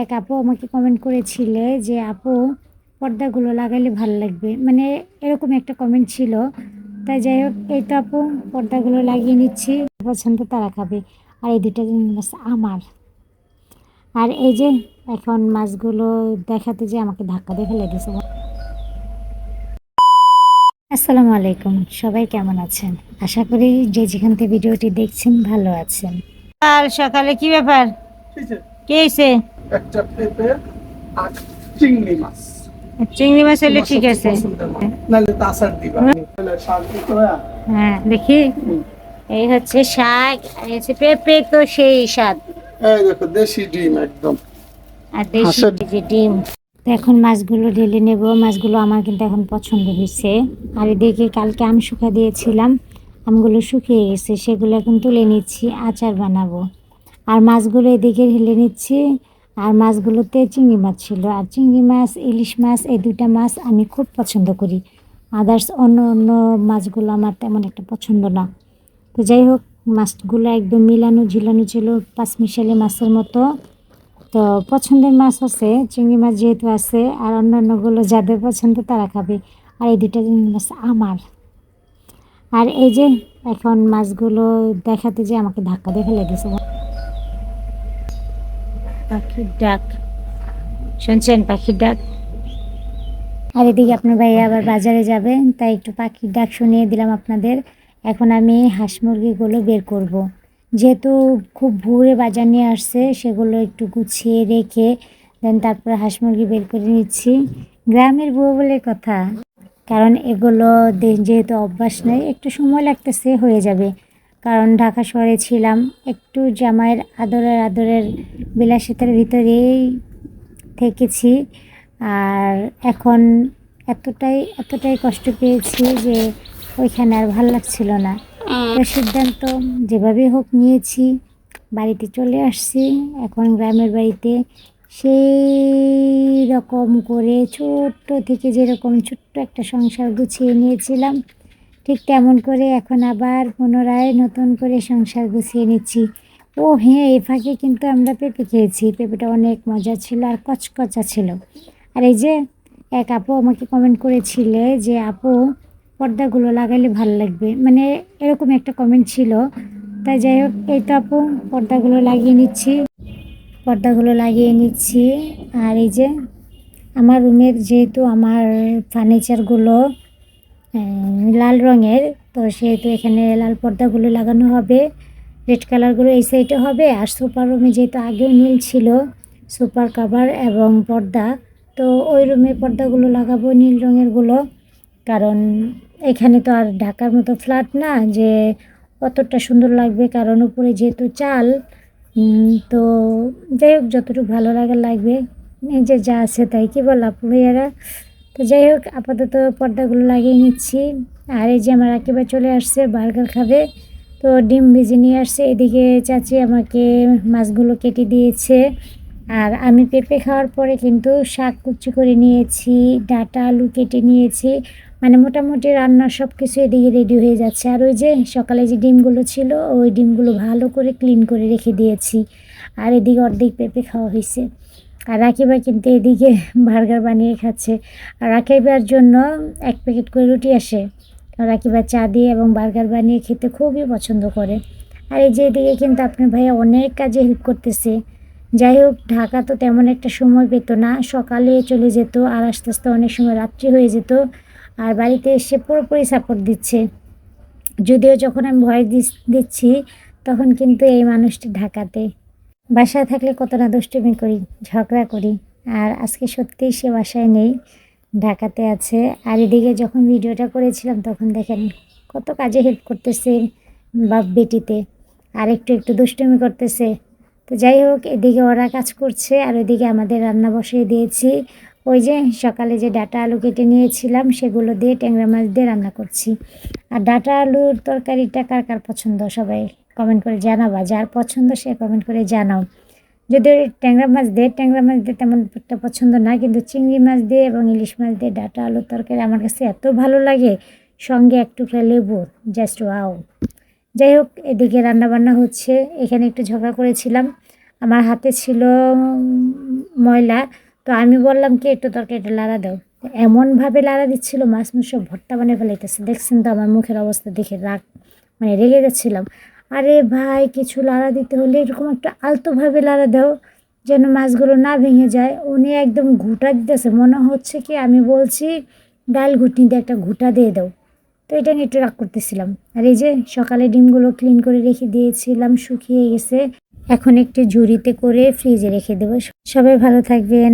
এক আপু আমাকে কমেন্ট করেছিলে যে আপু পর্দাগুলো লাগাইলে ভালো লাগবে। মানে এরকম একটা কমেন্ট ছিল। তাই যাই হোক এই তো আপু পর্দাগুলো লাগিয়ে নিচ্ছি। পছন্দ তারা খাবে। আর এই দুটা জিনিস আমার। আর এই যে এখন মাছগুলো দেখাতে যে আমাকে ধাক্কা দিয়ে ফেলে দিয়েছে। আসসালামু আলাইকুম। সবাই কেমন আছেন? আশা করি যে যেখান থেকে ভিডিওটি দেখছেন ভালো আছেন। আর সকালে কি ব্যাপার? কে এসে? একটা পেঁপে আর চিংড়ি মাছ। চিংড়ি মাছ হলে ঠিক আছে। নাহলে তাসার দিবা। হয় দেখি। এই হচ্ছে শাক পেঁপে তো সেই স্বাদ। এই দেখো দেশি ডিম একদম। আর দেশি যে ডিম। এখন মাছগুলো ঢেলে নেব। মাছগুলো আমার কিন্তু এখন পছন্দ হয়েছে। আর এদিকে কালকে আম শুকা দিয়েছিলাম। আমগুলো শুকিয়ে গেছে। সেগুলো এখন তুলে নিচ্ছি। আচার বানাবো। আর মাছগুলো এদিকে ঢেলে নিচ্ছি। আর মাছগুলোতে চিংড়ি মাছ ছিল। আর চিংড়ি মাছ, ইলিশ মাছ, এই দুইটা মাছ আমি খুব পছন্দ করি। আদার্স অন্য অন্য মাছগুলো আমার তেমন একটা পছন্দ না। তো যাই হোক, মাছগুলো একদম মিলানো ঝিলানো ছিল পাঁচমিশালি মাছের মতো। তো পছন্দের মাছ আছে, চিংড়ি মাছ যেহেতু আছে, আর অন্যান্যগুলো যাদের পছন্দ তারা খাবে। আর এই দুটা চিংড়ি মাছ আমার। আর এই যে, এখন মাছগুলো দেখাতে যে আমাকে ধাক্কা দিয়ে ফেলে পাখির ডাক। শুনছেন পাখির ডাক? আর এদিকে আপনার ভাই আবার বাজারে যাবে তাই একটু পাখির ডাক শুনিয়ে দিলাম আপনাদের। এখন আমি হাঁস মুরগিগুলো বের করব। যেহেতু খুব ভোরে বাজার নিয়ে আসছে, সেগুলো একটু গুছিয়ে রেখে দেন তারপরে হাঁস মুরগি বের করে নিচ্ছি। গ্রামের বউ বলে কথা। কারণ এগুলো যেহেতু অভ্যাস নেই, একটু সময় লাগতেছে, হয়ে যাবে। কারণ ঢাকা শহরে ছিলাম, একটু জামাইয়ের আদরের আদরের বিলাসিতার ভিতরেই থেকেছি। আর এখন এতটাই এতটাই কষ্ট পেয়েছি যে ওইখানে আর ভালো লাগছিল না। সিদ্ধান্ত যেভাবে হোক নিয়েছি, বাড়িতে চলে আসছি। এখন গ্রামের বাড়িতে সেই রকম করে ছোট্ট থেকে যেরকম ছোট্ট একটা সংসার গুছিয়ে নিয়েছিলাম ঠিক তেমন করে এখন আবার পুনরায় নতুন করে সংসার গুছিয়ে নিচ্ছি। ও হ্যাঁ এ ফাঁকে কিন্তু আমরা পেঁপে খেয়েছি। পেঁপেটা অনেক মজা ছিল আর কচকচা ছিল। আর এই যে এক আপু আমাকে কমেন্ট করেছিলে যে, আপু, পর্দাগুলো লাগাইলে ভালো লাগবে। মানে এরকম একটা কমেন্ট ছিল। তাই যাই হোক, এই তো আপু, পর্দাগুলো লাগিয়ে নিচ্ছি। পর্দাগুলো লাগিয়ে নিচ্ছি। আর এই যে আমার রুমের যেহেতু আমার ফার্নিচারগুলো লাল রঙের। তো সেহেতু এখানে লাল পর্দাগুলো লাগানো হবে। রেড কালারগুলো এই সাইডে হবে। আর সুপার রুমে যেহেতু আগেও নীল ছিল সুপার কাভার এবং পর্দা, তো ওই রুমে পর্দাগুলো লাগাবো নীল রঙেরগুলো। কারণ এখানে তো আর ঢাকার মতো ফ্ল্যাট না যে অতটা সুন্দর লাগবে। কারণ উপরে যেহেতু চাল তো যাই হোক, যতটুকু ভালো লাগে লাগবে। যে যা আছে তাই। কি বল আপু ভাইয়ারা? তো যাই হোক, আপাতত পর্দাগুলো লাগিয়ে নিচ্ছি। আর এই যে আমার একেবারে চলে আসছে, বার্গার খাবে। তো ডিম ভেজে নিয়ে আসছে। এদিকে চাচি আমাকে মাছগুলো কেটে দিয়েছে। আর আমি পেঁপে খাওয়ার পরে কিন্তু শাক কুচি করে নিয়েছি, ডাটা আলু কেটে নিয়েছি। মানে মোটামুটি রান্নার সব কিছু এদিকে রেডি হয়ে যাচ্ছে। আর ওই যে সকালে যে ডিমগুলো ছিল, ওই ডিমগুলো ভালো করে ক্লিন করে রেখে দিয়েছি। আর এদিকে অর্ধেক পেঁপে খাওয়া হয়েছে। আর রাকিবা কিন্তু এদিকে বার্গার বানিয়ে খাচ্ছে। আর রাকিবার জন্য এক প্যাকেট করে রুটি আসে। রাকিবা চা দিয়ে এবং বার্গার বানিয়ে খেতে খুবই পছন্দ করে। আর এই যে এদিকে কিন্তু আপনার ভাইয়া অনেক কাজে হেল্প করতেছে। যাই হোক, ঢাকা তো তেমন একটা সময় পেতো না। সকালে চলে যেত আর আস্তে আস্তে অনেক সময় রাত্রি হয়ে যেত। আর বাড়িতে এসে পুরোপুরি সাপোর্ট দিচ্ছে। যদিও যখন আমি ভয় দিচ্ছি, তখন কিন্তু এই মানুষটি ঢাকাতে বাসায় থাকলে কত না দুষ্টুমি করি, ঝগড়া করি। আর আজকে সত্যিই সে বাসায় নেই, ঢাকাতে আছে। আর এদিকে যখন ভিডিওটা করেছিলাম, তখন দেখেন কত কাজে হেল্প করতেছে বাপ বেটিতে, আর একটু একটু দুষ্টুমি করতেছে। তো যাই হোক, এদিকে ওরা কাজ করছে, আর ওইদিকে আমাদের রান্না বসিয়ে দিয়েছি। ওই যে সকালে যে ডাটা আলু কেটে নিয়েছিলাম, সেগুলো দিয়ে ট্যাংরা মাছ দিয়ে রান্না করছি। আর ডাটা আলুর তরকারিটা কার কার পছন্দ সবাই? কমেন্ট করে জানাবা, যার পছন্দ সে কমেন্ট করে জানাও। যদিও ট্যাংরা মাছ দিয়ে ট্যাংরা মাছ দিয়ে তেমন একটা পছন্দ না, কিন্তু চিংড়ি মাছ দিয়ে এবং ইলিশ মাছ দিয়ে ডাটা, আলুর তরকারি আমার কাছে এত ভালো লাগে, সঙ্গে এক টুকরা লেবু জাস্ট ওয়াও যাই হোক, এদিকে রান্না বান্না হচ্ছে, এখানে একটু ঝগড়া করেছিলাম। আমার হাতে ছিল ময়লা, তো আমি বললাম কি, একটু তরকারিটা লাড়া দাও। এমনভাবে লাড়া দিচ্ছিল মাছ মুখ সব ভর্তা বানিয়ে ফেলাইতেছে। দেখছেন তো আমার মুখের অবস্থা দেখে রাগ মানে রেগে যাচ্ছিলাম। আরে ভাই, কিছু লাড়া দিতে হলে এরকম একটা আলতোভাবে লাড়া দাও যেন মাছগুলো না ভেঙে যায়। উনি একদম ঘুটা দিতেছে। মনে হচ্ছে কি আমি বলছি, ডাল ঘুটনি দিয়ে একটা ঘুটা দিয়ে দাও। তো এটা নিয়ে একটু রাগ করতেছিলাম। আর এই যে সকালে ডিমগুলো ক্লিন করে রেখে দিয়েছিলাম, শুকিয়ে গেছে। এখন একটু ঝুড়িতে করে ফ্রিজে রেখে দেবো। সবাই ভালো থাকবেন।